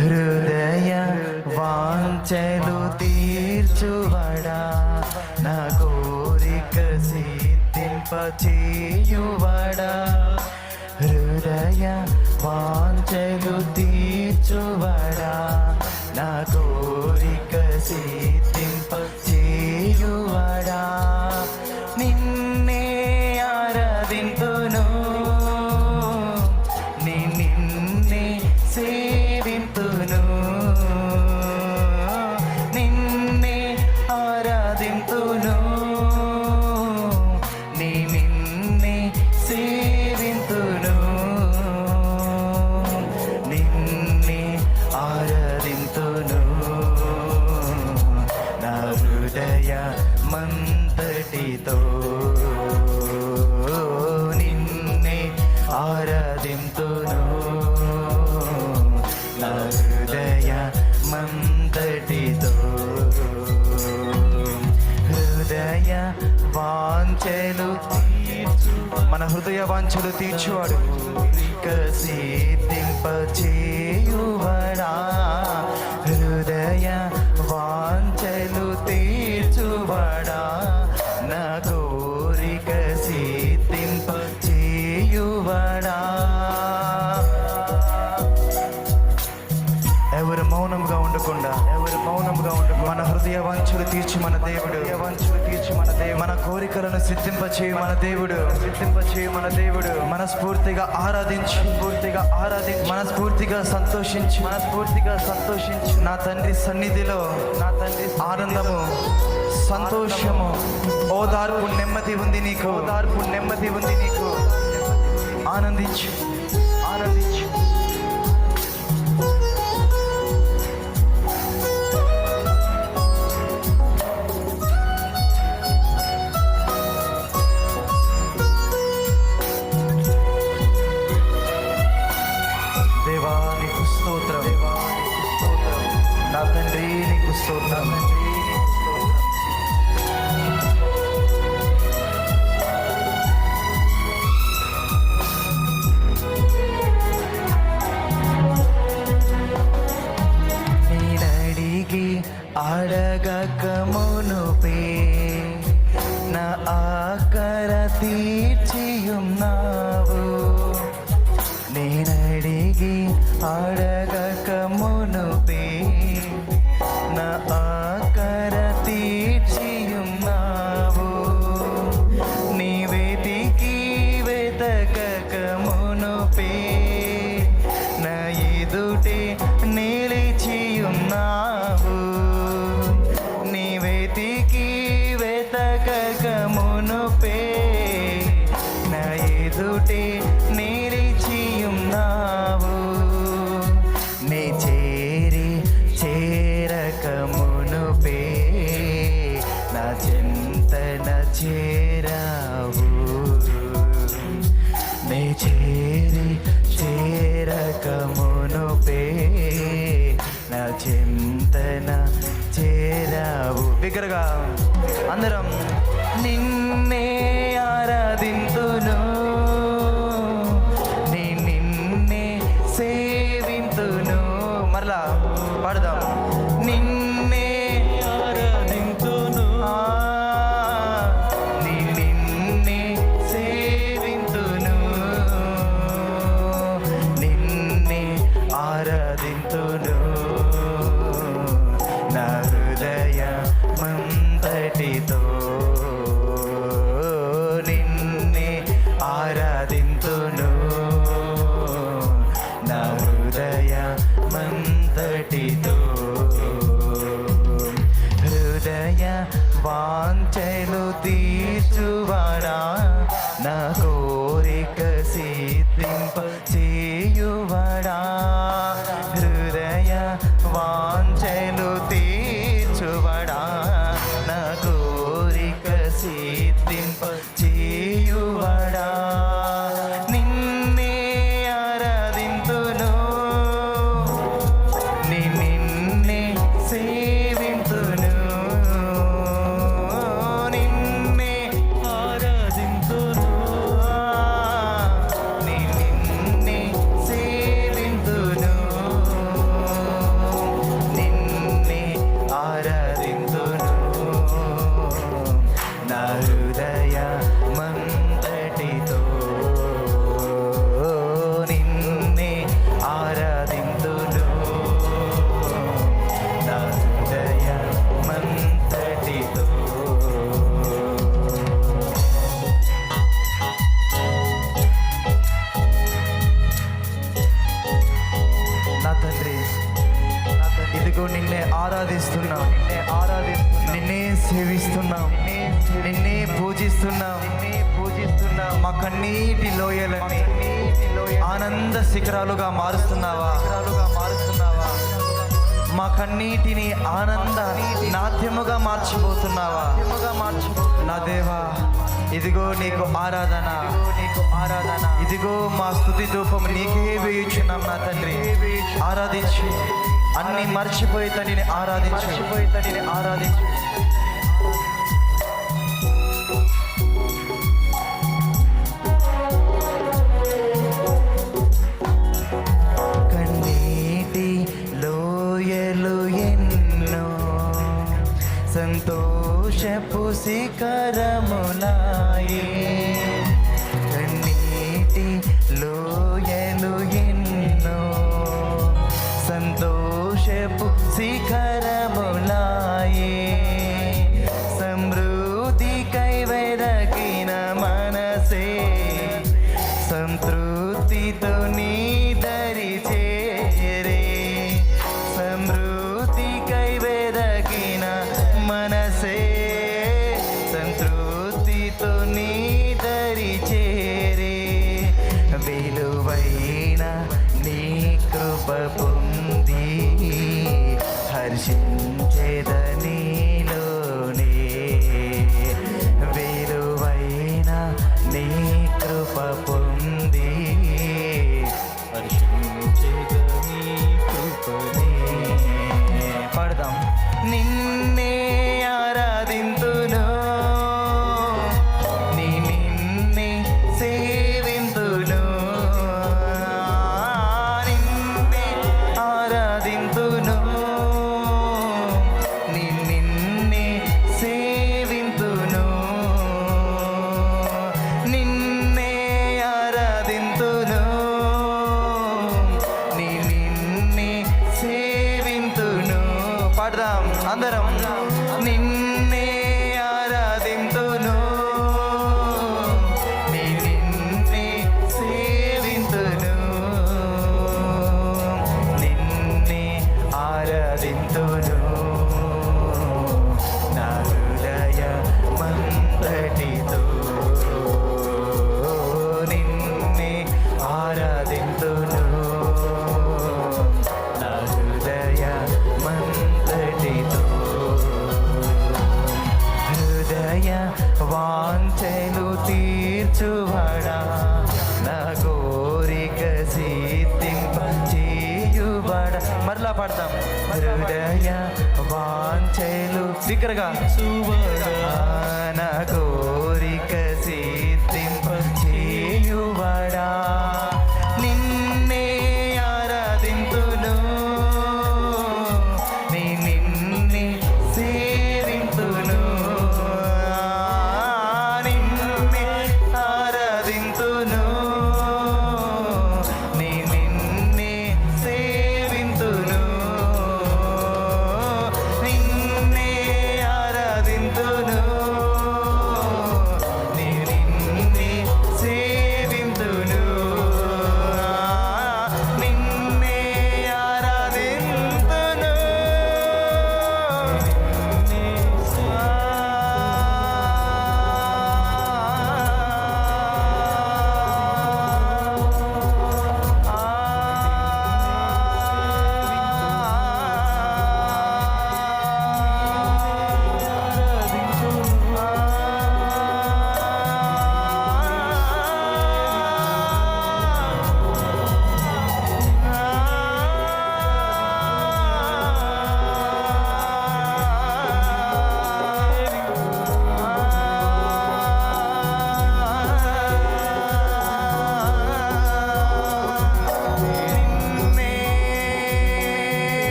హృదయ వాంఛలు తీర్చువడా? నా కోరిక సిద్ధింపచేయువడా? హృదయ వాంఛలు తీ వాంఛలు మన హృదయ వాంఛలు తీర్చువాడు. కసీతింప మన హృదయ వాంఛలు తీర్చి మన దేవుడు. వాంఛలు తీర్చి మన దేవుడు మన కోరికలను సిద్ధింపచేయి మన దేవుడు. సిద్ధింపచేయి మన దేవుడు మనస్ఫూర్తిగా ఆరాధించి. పూర్తిగా ఆరాధించి మనస్ఫూర్తిగా సంతోషించి. మనస్ఫూర్తిగా సంతోషించి. నా తండ్రి సన్నిధిలో నా తండ్రి ఆనందము సంతోషము. ఓదార్పు నెమ్మది ఉంది నీకు. ఓదార్పు నెమ్మది ఉంది నీకు. ఆనందించు. ఆనందించు. തീർച്ചയും നാവു. നീനടികി അഴക out. Tito. ఎకరాలుగా మారుస్తున్నావా? మా కన్నీటిని ఆనంద నాట్యముగా మార్చిపోతున్నావా? నా దేవా ఇదిగో నీకు ఆరాధన. ఆరాధన ఇదిగో మా స్థుతి ధూపం నీకే వేయుచున్నాం నా తండ్రి. ఆరాధించు. అన్ని మర్చిపోయి తండ్రిని ఆరాధించు మర్చిపోయి తండ్రిని ఆరాధించు. శిఖరములాయే హృదయ వాంఛలు శిఖరగా సువర్ణ కోరిక సీ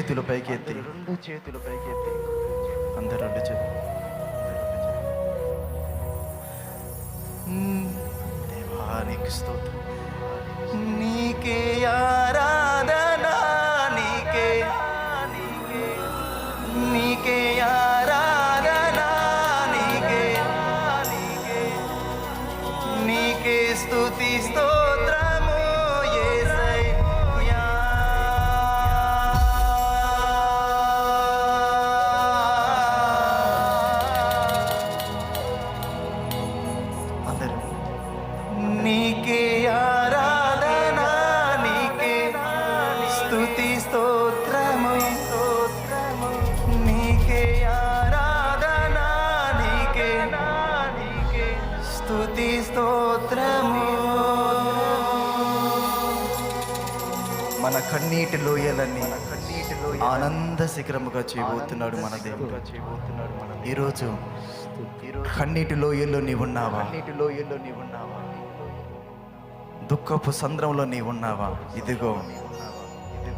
చేతులు పైకెత్తి. రెండు చేతులు పైకెత్తి అందరు రెండు చేతులు దేవానికి స్తోత్రం. నీకే కన్నీటి లోయలన్నీ ఆనంద శిఖరముగా చేయబోతున్నాడు మన దేవుడు. ఈరోజు కన్నీటి లోయల్లో నీవున్నావా కన్నీటి లోయల్లో నీవున్నావా దుఃఖపు సంద్రంలో నీ ఉన్నావా? ఇదిగో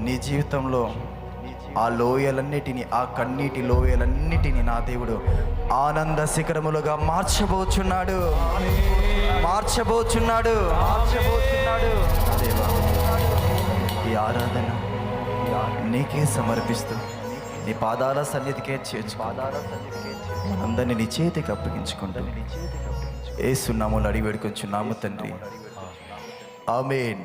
నీ జీవితంలో ఆ లోయలన్నిటిని ఆ కన్నీటి లోయలన్నిటిని నా దేవుడు ఆనంద శిఖరములుగా మార్చబోచున్నాడు. మార్చబోచున్నాడు. మార్చబోచున్నాడు. ఈ ఆరాధన నీకే సమర్పిస్తూ నీ పాదాల సన్నిధికే చేర్చు పాదాల సన్నిధికే మనందరినీ నీ చేతికి అప్పగించుకుంటూ ఏ సున్నాములు అడిగి వేడుకొచ్చున్నాము తండ్రి. ఆమెన్.